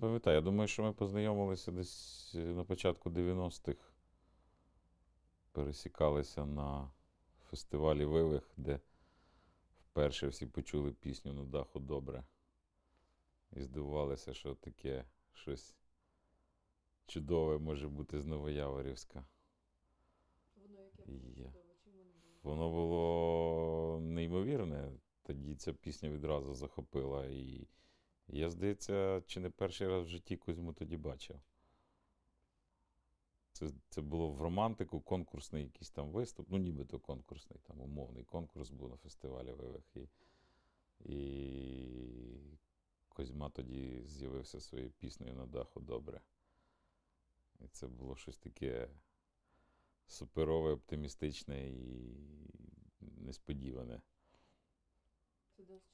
Пам'ятаю, я думаю, що ми познайомилися десь е, на початку 90-х. Пересікалися на фестивалі Вивих, де вперше всі почули пісню на даху добре. І здивувалися, що таке щось чудове може бути з Новояворівська. Воно яке було? Воно було неймовірне. Тоді ця пісня відразу захопила. І я, здається, чи не перший раз в житті Кузьму тоді бачив. Це, це було в романтику, конкурсний якийсь там виступ, ну нібито конкурсний, там умовний конкурс був на фестивалі Вивих. І, і Козьма тоді з'явився своєю піснею на даху добре. І це було щось таке суперове, оптимістичне і несподіване.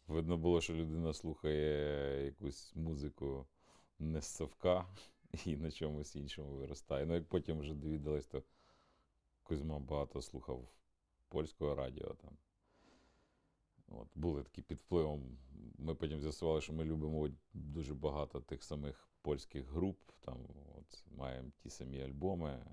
Видно було, що людина слухає якусь музику не з совка і на чомусь іншому виростає. Ну, як потім вже довідалось, то Кузьма багато слухав польського радіо там. От, були такі під впливом. Ми потім з'ясували, що ми любимо дуже багато тих самих польських груп. Там, от, маємо ті самі альбоми.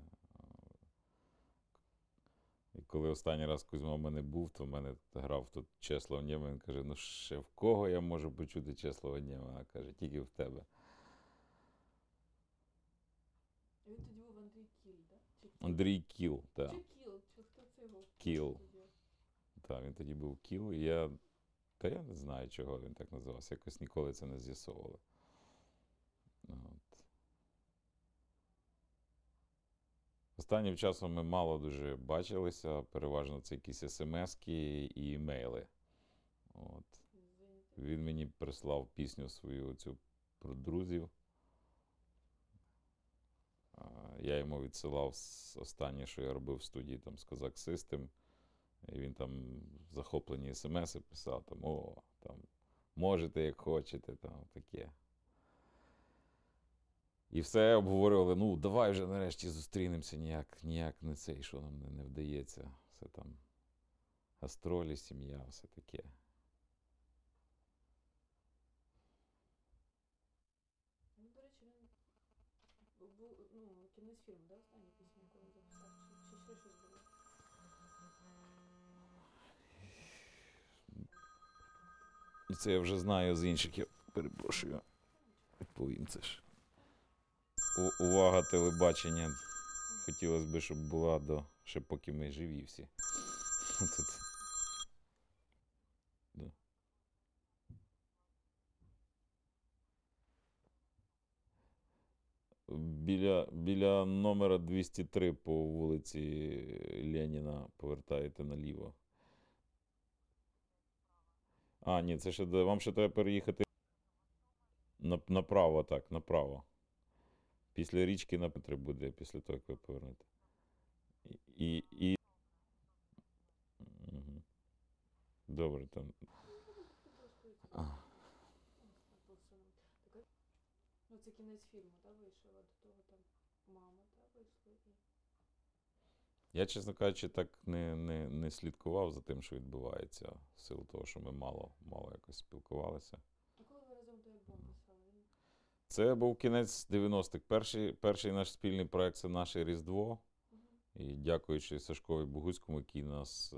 І коли останній раз Кузьма в мене був, то в мене грав тут Чеслав Нєман. Він каже: ну ще в кого я можу почути Чеслава Нємана? Каже, тільки в тебе. Він тоді був Андрій Кіль, так? Кіл? Андрій Кіл, так. Чи Кіл? Чи хто це його? Кіл. тоді? Та, він тоді був Кіл, і я. Та я не знаю, чого він так називався. Якось ніколи це не з'ясовували. Останнім часом ми мало дуже бачилися, переважно це якісь смски і імейли. От. Він мені прислав пісню свою цю про друзів. Я йому відсилав останнє, що я робив в студії там, з Козак System. І він там захоплені смс писав, там, о, там, можете, як хочете, там таке. І все обговорювали, ну, давай вже нарешті зустрінемося, ніяк, ніяк не це, і що нам не, не вдається. Все там гастролі, сім'я, все таке. Ну, до речі, він був, ну, кінець фільму, да, остання пісня, яку він записав? Чи, чи ще щось було? І це я вже знаю з інших, я перепрошую. Відповім це ж. Увага телебачення. Хотілося б, щоб була до ще поки ми живі всі. Тут. Біля, біля номера 203 по вулиці Леніна повертаєте наліво. А, ні, це ще вам ще треба переїхати на, направо, так, направо. Після річки на Петри буде, після того, як ви повернете. І. і. Угу. Добре, там. Ну, це кінець фільму, так, вийшов, а до того там мама, так, вийшла і... Я, чесно кажучи, так не, не, не слідкував за тим, що відбувається, в силу того, що ми мало, мало якось спілкувалися. А коли ви разом той альбом писали? Він... Це був кінець 90-х. Перший, перший наш спільний проект це наше Різдво. І дякуючи Сашкові Богуцькому, який нас е-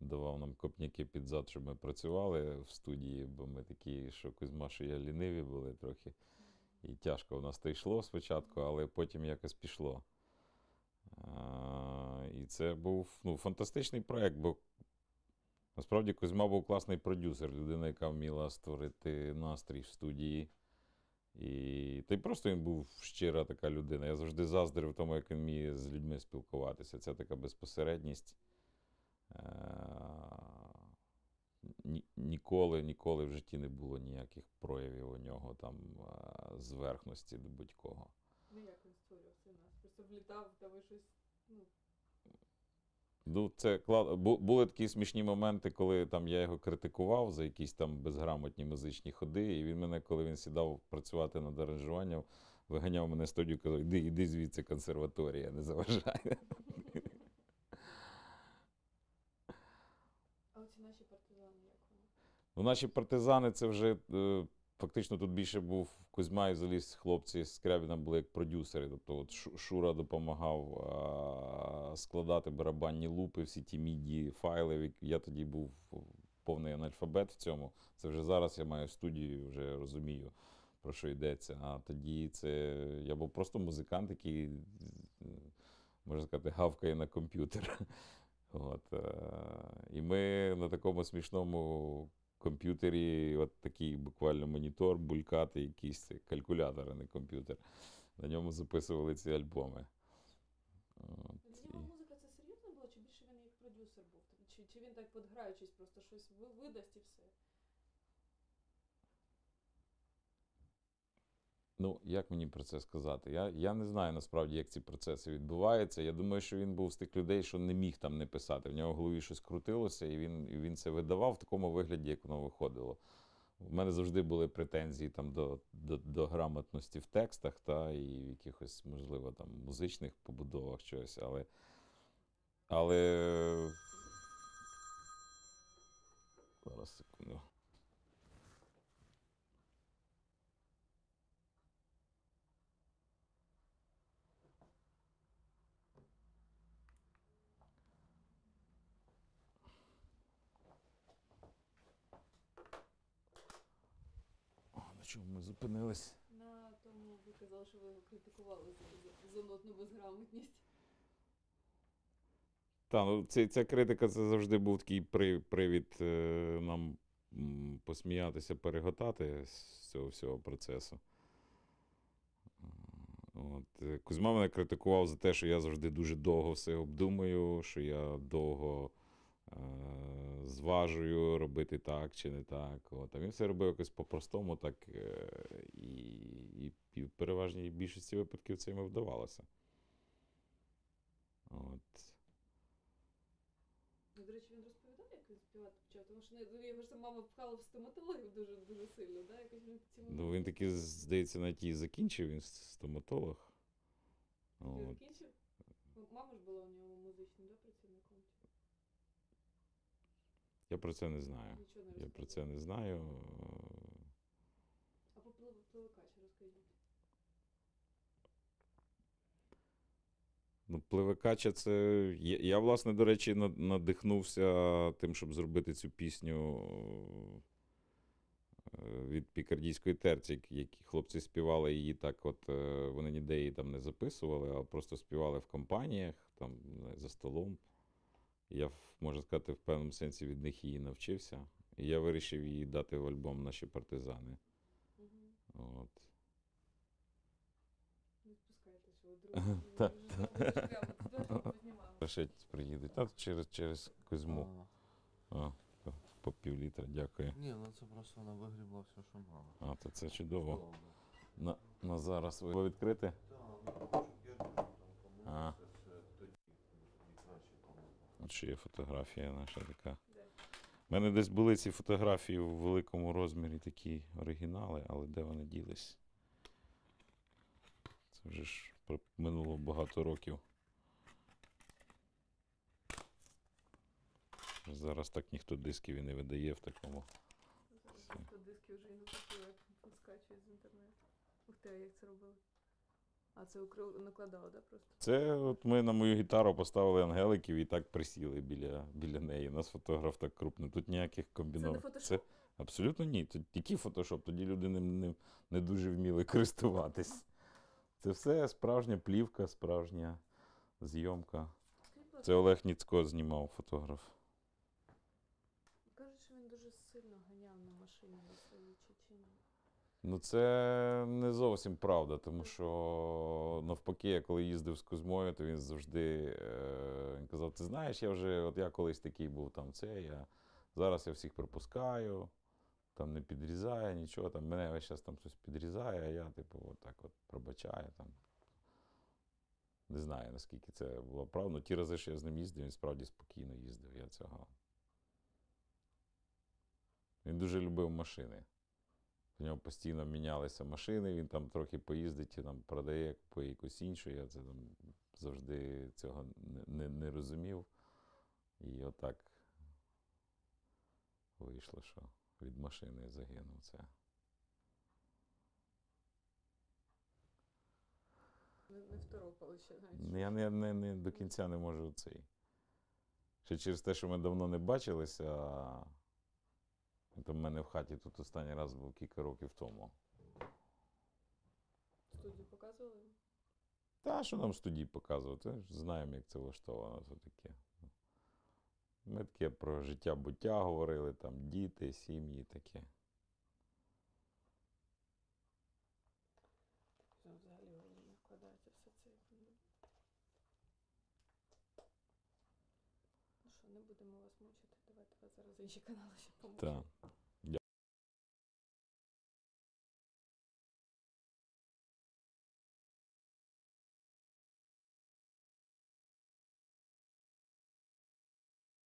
давав нам копняки під зад, щоб ми працювали в студії, бо ми такі, що Кузьма, що я ліниві були трохи. І тяжко в нас то йшло спочатку, але потім якось пішло. А, і це був ну, фантастичний проєкт, бо насправді Кузьма був класний продюсер, людина, яка вміла створити настрій в студії. І та просто він був щира така людина. Я завжди заздрив тому, як він вміє з людьми спілкуватися. Це така безпосередність. Е, ні- Ніколи, ніколи в житті не було ніяких проявів у нього там е, зверхності до будь-кого. Ну, як він створював цей нас? Просто влітав, та ви щось, ну, Ну, це були такі смішні моменти, коли там я його критикував за якісь там безграмотні музичні ходи, і він мене, коли він сідав працювати над аранжуванням, виганяв мене з студію, казав, іди, іди звідси консерваторія, не заважай. а оці наші партизани, як вони? Ну, наші партизани це вже е, фактично тут більше був Кузьма і заліз хлопці з Скрябіна були як продюсери. Тобто от Шура допомагав складати барабанні лупи, всі ті міді файли. Я тоді був повний аналфабет в цьому. Це вже зараз я маю студію, вже розумію, про що йдеться. А тоді це я був просто музикант, який, можна сказати, гавкає на комп'ютер. От, е, і ми на такому смішному комп'ютері, от такий буквально монітор, булькати, якийсь калькулятор, а не комп'ютер. На ньому записували ці альбоми. От, Для і- нього музика це серйозно було, чи більше він як продюсер був? Чи, чи він так подграючись, просто щось ви- видасть і все? Ну, як мені про це сказати? Я, я не знаю насправді, як ці процеси відбуваються. Я думаю, що він був з тих людей, що не міг там не писати. В нього в голові щось крутилося, і він, і він це видавав в такому вигляді, як воно виходило. У мене завжди були претензії там до, до, до грамотності в текстах, та і в якихось, можливо, там музичних побудовах щось, але. Але. Зараз секунду. О, на чому ми зупинились? На тому ви казали, що ви його критикували за, за, за нотну безграмотність. Та, ну це, ця критика це завжди був такий при, привід е, нам м, посміятися, переготати з цього всього процесу. От. е, Кузьма мене критикував за те, що я завжди дуже довго все обдумую, що я довго е, зважую робити так чи не так. От. А він все робив якось по-простому, так е, і, і, і в переважній більшості випадків це йому вдавалося. От. Ну, до речі, він розповідав, як він співати почав, тому що ну, його ж мама пхала в стоматологію дуже дуже сильно, да? Якось він цим Ну, він таки, здається, навіть і закінчив, він стоматолог. От. закінчив? Мама ж була у нього музичним, да, працівником? Я про це не знаю. Нічого не Я про це не знаю. А по пливу- розкажіть. Ну, Пливекача це. Я, я, власне, до речі, надихнувся тим, щоб зробити цю пісню е, від пікардійської терці, які- які хлопці співали її так, от е, вони ніде її там не записували, а просто співали в компаніях, там за столом. Я, можна сказати, в певному сенсі від них її навчився. І я вирішив її дати в альбом Наші партизани. Угу. От. Відпускайте, що друзі. Приїдуть. Та через, через Кузьму. А, А, по, пів літра, дякую. Ні, ну це просто вона вигрібла все, що мала. А, то це чудово. На, на зараз ви відкрити? Так, ну, щоб я там А. помилився, це тоді, тоді краще помилка. От ще є фотографія наша така. У мене десь були ці фотографії в великому розмірі, такі оригінали, але де вони ділись? Це вже ж минуло багато років. Зараз так ніхто дисків і не видає в такому. Зараз ніхто диски вже і не купує, скачує з інтернету. Ух ти, а як це робили? А це накладали, да, просто? Це от ми на мою гітару поставили ангеликів і так присіли біля, біля неї. У нас фотограф так крупний. Тут ніяких Це не фотошоп? Абсолютно ні. Тут який фотошоп? Тоді люди ним не, не дуже вміли користуватись. Це все справжня плівка, справжня зйомка. Це Олег Ніцько знімав фотограф. Кажуть, що він дуже сильно ганяв на машині на своїй чи ні? Ну, це не зовсім правда, тому що навпаки, я коли їздив з Кузьмою, то він завжди е, казав: ти знаєш, я вже, от я колись такий був там це, я зараз я всіх припускаю, там не підрізає нічого, там мене весь час там хтось підрізає, а я, типу, от так от пробачаю там. Не знаю, наскільки це було правда. Ну, ті рази, що я з ним їздив, він справді спокійно їздив. Я цього. Він дуже любив машини. В нього постійно мінялися машини, він там трохи поїздить і там продає, по якусь іншу. Я це там завжди цього не не, не розумів. І отак вийшло, що від машини загинув це. Не, не второпали ще навіть. Ну, я не, не, не до кінця не можу цей. Ще через те, що ми давно не бачилися, а то в мене в хаті тут останній раз був кілька років тому. Студію показували? Та що нам в студії показувати? Знаємо, як це влаштовано. все таке. Ми таке про життя буття говорили, там діти, сім'ї таке. Ну, Взагалі в голову не вкладається все це. як воно. Ну що, не будемо вас мучити. Давайте вас зараз інші канали ще помучимо. Так.